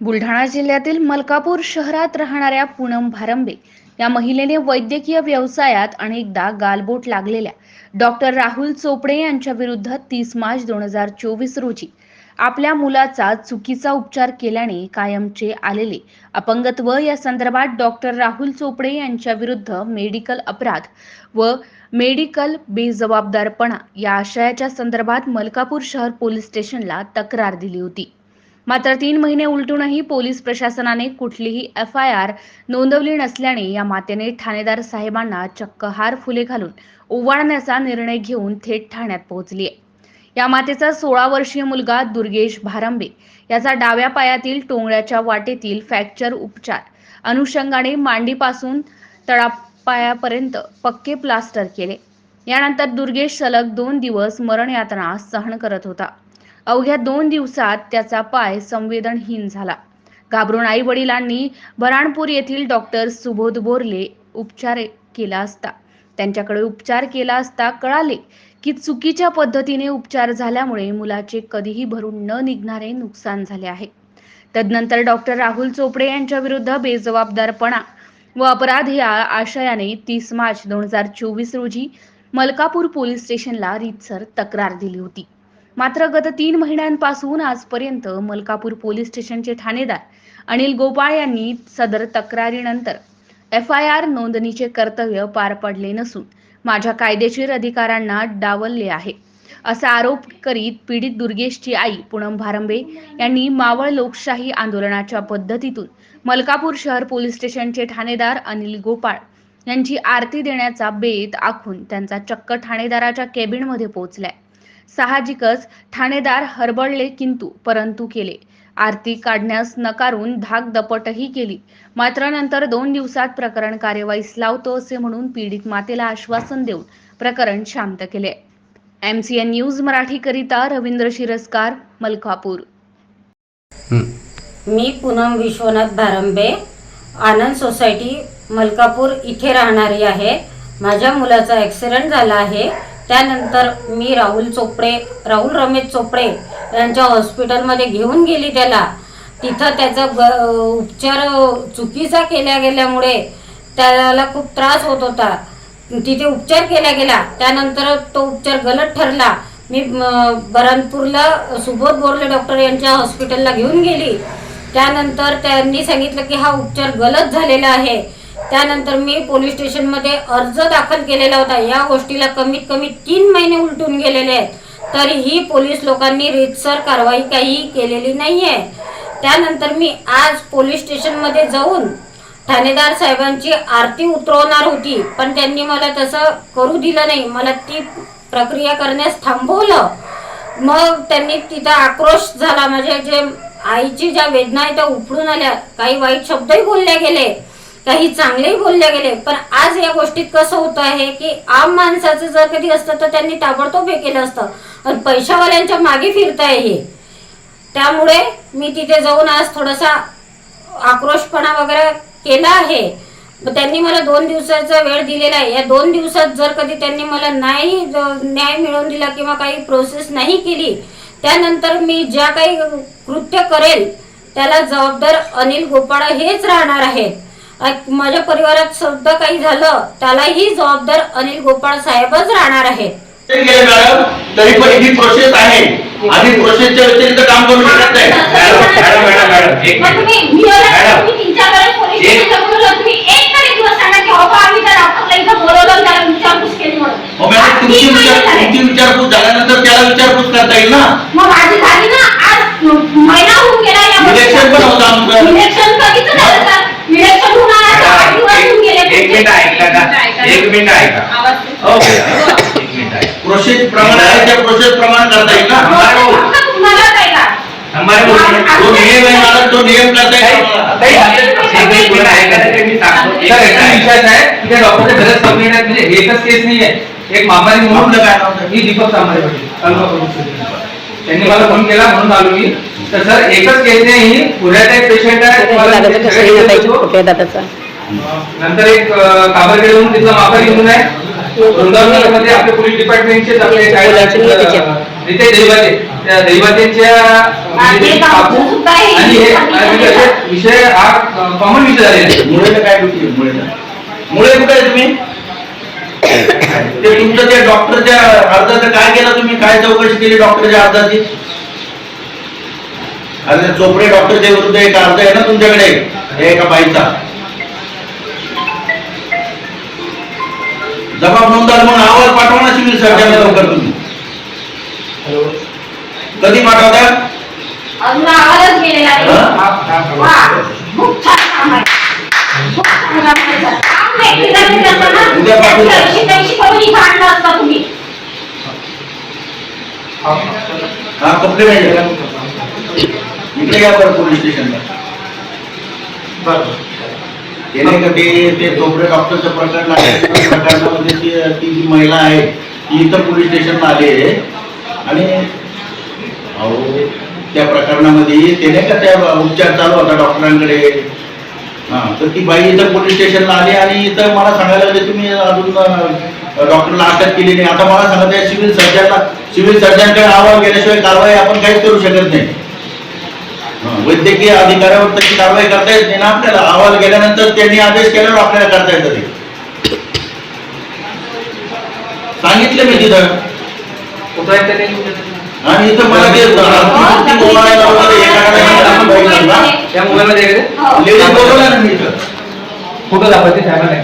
बुलढाणा जिल्ह्यातील मलकापूर शहरात राहणाऱ्या पूनम भारंबे या महिलेने वैद्यकीय व्यवसायात अनेकदा गालबोट लागलेल्या. डॉक्टर राहुल चोपडे यांच्या विरुद्ध तीस मार्च दोन हजार चोवीस रोजी आपल्या मुलाचा चुकीचा उपचार केल्याने कायमचे आलेले अपंगत्व. या संदर्भात डॉक्टर राहुल चोपडे यांच्या विरुद्ध मेडिकल अपराध व मेडिकल बेजबाबदारपणा या आशयाच्या संदर्भात मलकापूर शहर पोलीस स्टेशनला तक्रार दिली होती. मात्र तीन महिने उलटूनही पोलीस प्रशासनाने कुठलीही एफ आय आर नोंदवली नसल्याने या मातेने ठाणेदार साहेबांना चक्क हार फुले घालून ओवाळण्याचा निर्णय घेऊन थेट ठाण्यात पोहोचली आहे या मातेचा सोळा वर्षीय मुलगा दुर्गेश भारंबे याचा डाव्या पायातील टोंगळ्याच्या वाटेतील फ्रॅक्चर उपचार अनुषंगाने मांडीपासून तळापायापर्यंत पक्के प्लास्टर केले. यानंतर दुर्गेश सलग दोन दिवस मरणयातना सहन करत होता. अवघ्या दोन दिवसात त्याचा पाय संवेदनहीन झाला. घाबरून आई वडिलांनी बराणपूर येथील डॉक्टर सुबोध बोरले उपचार केला असता. त्यांच्याकडे उपचार केला असता कळाले की चुकीच्या पद्धतीने उपचार झाल्यामुळे मुलाचे कधीही भरून न निघणारे नुकसान झाले आहे. तदनंतर डॉक्टर राहुल चोपडे यांच्या विरुद्ध बेजबाबदारपणा व अपराध या आशयाने तीस मार्च दोन हजार चोवीस रोजी मलकापूर पोलीस स्टेशनला रीतसर तक्रार दिली होती. मात्र गत तीन महिन्यांपासून आजपर्यंत मलकापूर पोलीस स्टेशनचे ठाणेदार अनिल गोपाळ यांनी सदर तक्रारीनंतर एफ आय आर नोंदणीचे कर्तव्य पार पडले नसून माझ्या कायदेशीर अधिकारांना डावलले आहे असा आरोप करीत पीडित दुर्गेशची आई पूनम भारंबे यांनी मावळ लोकशाही आंदोलनाच्या पद्धतीतून मलकापूर शहर पोलीस स्टेशनचे ठाणेदार अनिल गोपाळ यांची आरती देण्याचा बेत आखून त्यांचा चक्क ठाणेदाराच्या केबिनमध्ये पोहोचलाय. साहजिकच ठाणेदार हरबळले किंतु परंतु केले. आरती काढण्यास नकारून धाक दपटही केली. मात्र नंतर दोन दिवसात प्रकरण कार्यवाहीस लावतो असे म्हणून पीडित मातेला आश्वासन देऊन प्रकरण शांत केले. एम सी एन न्यूज मराठीकरिता रवींद्र शिरस्कार मलकापूर. मी पूनम विश्वनाथ भारंबे आनंद सोसायटी मलकापूर इथे राहणारी आहे. माझ्या मुलाचा ॲक्सिडेंट झाला आहे. त्यानंतर मी राहुल चोपडे राहुल रमेश चोपडे यांच्या हॉस्पिटलमध्ये घेऊन गेली त्याला. तिथं त्याचा ग उपचार चुकीचा केल्या गेल्यामुळे त्याला खूप त्रास होत होता. तिथे उपचार केला गेला. त्यानंतर तो उपचार गलत ठरला. मी बरणपूरला सुबोध बोरले डॉक्टर यांच्या हॉस्पिटलला घेऊन गेली. त्यानंतर त्यांनी सांगितलं की हा उपचार गलत झालेला आहे. त्यानंतर मी पोलीस स्टेशनमध्ये अर्ज दाखल केलेला होता. या गोष्टीला कमीत कमी तीन महिने उलटून गेलेले आहेत. तरीही पोलीस लोकांनी रीतसर कारवाई काही केलेली नाही आहे त्यानंतर मी आज पोलीस स्टेशनमध्ये जाऊन ठाणेदार साहेबांची आरती उतरवणार होती. पण त्यांनी मला तसं करू दिलं नाही. मला ती प्रक्रिया करण्यास थांबवलं. मग त्यांनी तिथं आक्रोश झाला. म्हणजे जे आईची ज्या वेदना आहेत त्या उपडून आल्या. काही वाईट शब्दही बोलले गेले. काही चांगलेही बोलले गेले पण आज या गोष्टीत कसं होतं आहे की आम माणसाचं जर कधी असतं तर त्यांनी ताबडतोब हे केलं असतं. आणि पैशावाल्यांच्या मागे फिरताय हे. त्यामुळे मी तिथे जाऊन आज थोडासा आक्रोशपणा वगैरे केला आहे. त्यांनी मला दोन दिवसाचा वेळ दिलेला आहे. या दोन दिवसात जर कधी त्यांनी मला नाही न्याय मिळवून दिला किंवा काही प्रोसेस नाही केली त्यानंतर मी ज्या काही कृत्य करेल त्याला जबाबदार अनिल गोपाळा हेच राहणार आहेत. माझ्या परिवारात सुद्धा काही झालं त्यालाही जबाबदार अनिल गोपाळ साहेबच राहणार आहेत. गेले मॅडम तरी पण ही प्रोसेस आहे. आधी प्रोसेसच्या व्यतिरिक्त काम करू शकत नाही. मॅडम, मॅडम, मॅडम, एक तुमची विचारपूस झाल्यानंतर त्याला विचारपूस करता येईल ना? मग माझी झाली ना आज महिना होऊन गेला या इलेक्शन पण होतं आमचं. इलेक्शन कधीच झालं तर इलेक्शन होऊन आलं तर आठ दिवस होऊन गेले एक मिनिट ऐका का एक मिनिट ऐका हो एक मिनिट ऐका प्रोसेस प्रमाणे आहे त्या प्रोसेस प्रमाणे करता येईल ना? आहे का? हमारे बोलने तो नियम आहे मॅडम तो नियम करता येईल. काही एक मिनिट पूर्ण ऐका ना, ते मी सांगतो. एक सर मिनिट याचा ऐका. विषय आहे. की त्या डॉक्टरच्या बरेच कंप्लेंट आहेत म्हणजे एकच केस नाही आहे एक मामारी म्हणून? मी दीपक पाटील तालुका स्टेशन. त्यांनी मला फोन केला म्हणून आलो मी. तर सर एकच केस नाही. ही पुऱ्या टाईप पेशंट आहे. नंतर एक काबरगेड म्हणून तिथला मापारी म्हणून आहे. वृंदावनमध्ये आपले पोलीस डिपार्टमेंटचे आपले काय. तिथे दैवते. त्या दैवतेच्या. आणि हे म्हणजे असे विषय हा कॉमन विषय झालेला आहे. मुळेला काय मुळेला. मुळे कुठे आहे तुम्ही? ते तुमचं त्या डॉक्टरच्या अर्जाचं काय केलं तुम्ही? काय चौकशी केली डॉक्टरच्या अर्जाची? अरे त्या चोपडे डॉक्टरच्या विरुद्ध एक अर्ज आहे ना तुमच्याकडे? हे एका बाईचा. जबाब नोंदवाल मग अहवाल पाठवा ना सिव्हिल सर्जन लवकर तुम्ही कधी पाठवता? अजून आवाजच गेलेला नाही. हं? वा, खूप छान काम आहे. खूप छान काम आहे, सर. काम व्यक्तिगत करता ना, उद्या पाठवू. त्याची पैसे करून इथं आणलं असता तुम्ही. हा. इकडे या बरं पोलीस स्टेशनला. ते ते चोपडे डॉक्टरचं प्रकरण आहे त्या प्रकरणामध्ये ती ती जी महिला आहे ती इथं पोलीस स्टेशनला आली आहे. आणि अहो त्या प्रकरणामध्ये ते नाही का त्या उपचार चालू होता डॉक्टरांकडे? हा तर ती बाई इथं पोलीस स्टेशनला आली आणि इथं मला सांगायला लागले तुम्ही अजून डॉक्टरला अटक केली नाही. आता मला सांगा त्या सिव्हिल सर्जनला सिव्हिल सर्जनकडे आवाज गेल्याशिवाय कारवाई आपण काहीच करू शकत नाही. वैद्यकीय अधिकाऱ्यावर तशी कारवाई करता येत नाही ना आपल्याला अहवाल गेल्यानंतर त्यांनी आदेश केल्यावर आपल्याला करता येतं ते सांगितलं मी तिथं? आणि इथं मला ते बोलायला आपण ना. त्या मोबाईल मध्ये. लेडीज बोलवलं ना मी इथं फोटो दाखवते साहेबांना